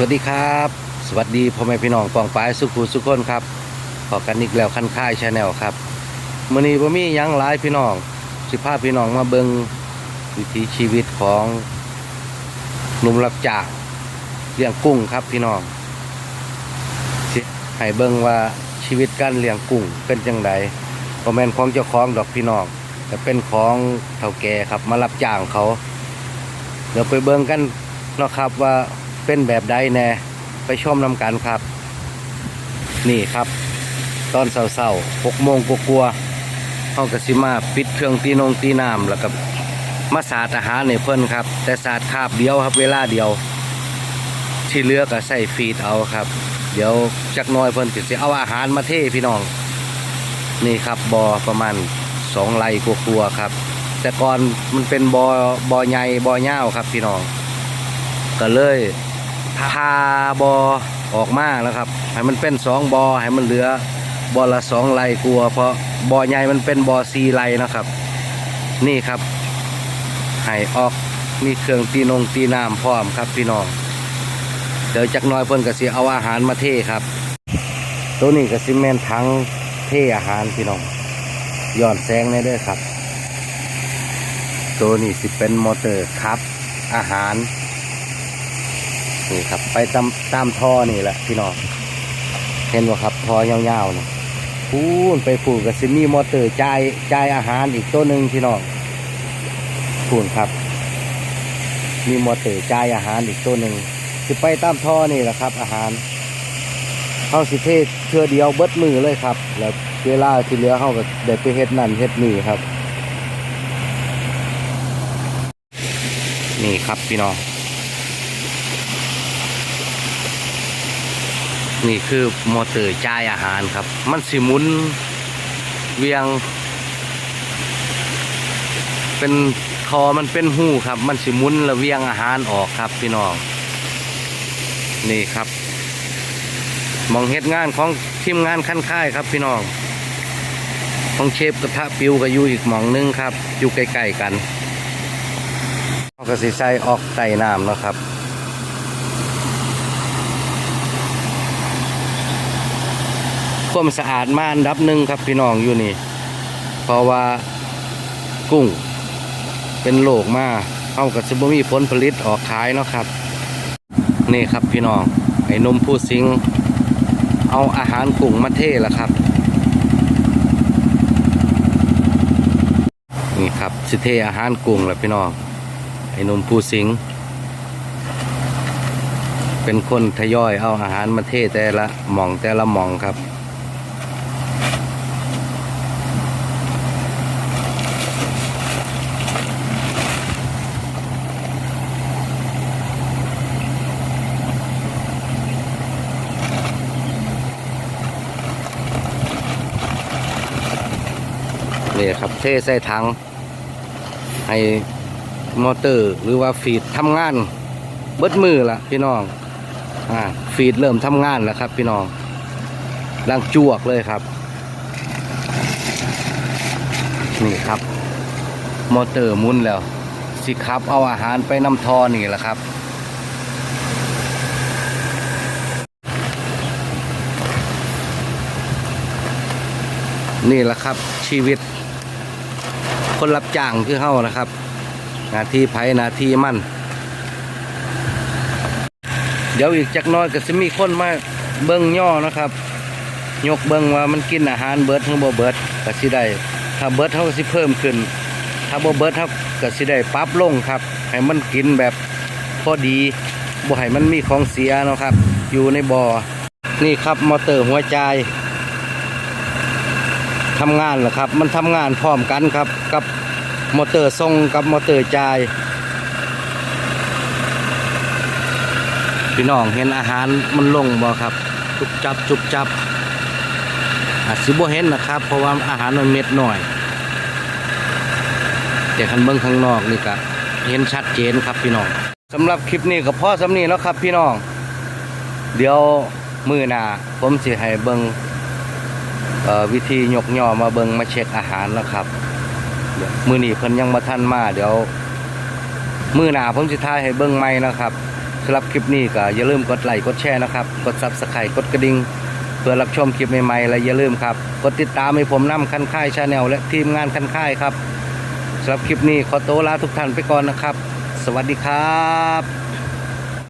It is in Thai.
สวัสดีครับ สวัสดีพ่อแม่พี่น้องกองปลายสุขุสุขคนครับขอกันอีกแล้วคันค่ายชาแนลครับมื้อนี้ผมมียังหลายพี่น้องสิพาพี่น้องมาเบิงวิถีชีวิตของหนุ่มรับจ้างเลี้ยงกุ้งครับพี่น้องให้เบิงว่าชีวิตการเลี้ยงกุ้งเป็นจังไดบ่แม่นของเจ้าของดอกพี่น้องแต่เป็นของเฒ่าแก่ครับมารับจ้างเขา เดี๋ยวไปเบิงกันนะครับว่า เป็นแบบใดแน่ไปชมนำกันครับ นี่ครับ ตอนเช้าๆหกโมงกลัวๆเขากสิมาปิดเครื่องตีนงตีน้ำแล้วก็มาสาดอาหารในเพิ่นครับ แต่สาดคาบเดียวครับเวลาเดียว ที่เลือก็ใส่ฟีดเอาครับ เดี๋ยวจักน้อยเพิ่นก็สิเอาอาหารมาเทพี่น้อง นี่ครับบอประมาณสองไร่กลัวๆครับ แต่ก่อนมันเป็นบอบอใหญ่บอเง่าครับพี่น้อง ก็เลย พาบอออกมาแล้วครับให้มันเป็นสองบอให้มันเหลือบอละสองไร่กลัว เพราะบอใหญ่มันเป็นบอซีไร่นะครับ นี่ครับให้ออกมีเครื่องตีนงตีน้ำพร้อมครับพี่น้องเดี๋ยวจักน้อยเพิ่นก็สิเอาอาหารมาเทครับ ตัวนี้ก็สิแม่นทั้งเทอาหารพี่น้องย้อนแสงในเด้อครับ ตัวนี้สิเป็นมอเตอร์ครับ อาหาร นี่ครับ ไปตามตามท่อนี่แหละพี่น้องเห็นว่าครับท่อยาวๆนี่พูนไปผูกกับซิมีมอเตอร์จ่ายจ่ายอาหารอีกตัวหนึ่งพี่น้องพูนครับ มีมอเตอร์จ่ายอาหารอีกตัวหนึ่งสิไปตามท่อนี่แหละครับ อาหารเข้าสิเทศเชื่อเดียวเบิดมือเลยครับ แล้วเวลาที่เหลือเขาก็ได้ไปเฮ็ดนั่นเฮ็ดนี่ครับ นี่ครับพี่น้อง นี่คือมอเตอร์จ่ายอาหารครับ มันสิมุนเวียง เป็นทอมันเป็นหูครับ มันสิมุนแล้วเวียงอาหารออกครับพี่น้อง นี่ครับ มองเฮ็ดงานของทีมงานขั้นค่ายครับพี่น้องของเชฟกระทะปิวก็อยู่อีกหมองนึงครับ อยู่ใกล้ๆกันเขาก็สิใส่ออกใต้น้ำนะครับ ความสะอาดมาอันดับหนึ่งครับพี่น้องอยู่นี่ เพราะว่ากุ้งเป็นโรคมาเขาก็จะบ่มีผลผลิตออกขายเนาะครับ นี่ครับพี่น้องไอ้นมผู้สิง เอาอาหารกุ้งมาเทละครับ นี่ครับสิเทอาหารกุ้งแหละพี่น้องไอ้นมผู้สิง เป็นคนทยอยเอาอาหารมาเทแต่ละหม่องแต่ละหม่องครับ นี่ครับ เทใส่ถังให้มอเตอร์หรือว่าฟีดทำงานเบิดมือละพี่น้องอ่าฟีดเริ่มทำงานแล้วครับ พี่น้องลังจวกเลยครับ นี่ครับ มอเตอร์มุนแล้ว สิครับเอาอาหารไปน้ำทอนี่แหละครับนี่แหละครับชีวิต คนรับจ้างคือเฮานะครับหน้าที่ไผหน้าที่มันเดี๋ยวอีกจักน้อยก็จะมีคนมาเบิ้งย่อนะครับ ยกเบิ้งว่ามันกินอาหารเบิร์ดหรือบ่เบิร์ดก็สิได้ถ้าเบิร์ดเท่าก็สิเพิ่มขึ้น ถ้าบ่เบิดเท่าก็สิได้ปรับลงครับ ให้มันกินแบบพอดีบ่ให้มันมีของเสียนะครับ อยู่ในบ่อนี่ครับมอเตอร์หัวใจ ทำงานเหรอครับ มันทำงานพร้อมกันครับ กับมอเตอร์ทรงกับมอเตอร์จ่ายพี่น้องเห็นอาหารมันลงบ่ครับ จุบจับจุบจับอาจสิบ่เห็นนะครับ เพราะว่าอาหารมันเม็ดหน่อย แต่คันเบิ่งข้างนอกนี่ก็เห็นชัดเจนครับพี่น้องสำหรับคลิปนี้ก็พอสำนีแล้วครับพี่น้อง เดี๋ยวมือหนาผมสิให้เบิ่ง วิธียกย่อมาเบิงมาเช็คอาหารแล้วครับมือหนีเพิ่นยังบ่ทันมาเดี๋ยว มือหน้าผมสิถ่ายให้เบิงใหม่นะครับสำหรับคลิปนี้ก็อย่าลืมกดไลค์กดแชร์นะครับ กด Subscribe กดกระดิ่งเพื่อรับชมคลิปใหม่ๆและอย่าลืมครับ กดติดตามให้ผมนำคันค่ายชาแนลและทีมงานคันค่ายครับสำหรับคลิปนี้ขอตัวลาทุกท่านไปก่อนนะครับ สวัสดีครับ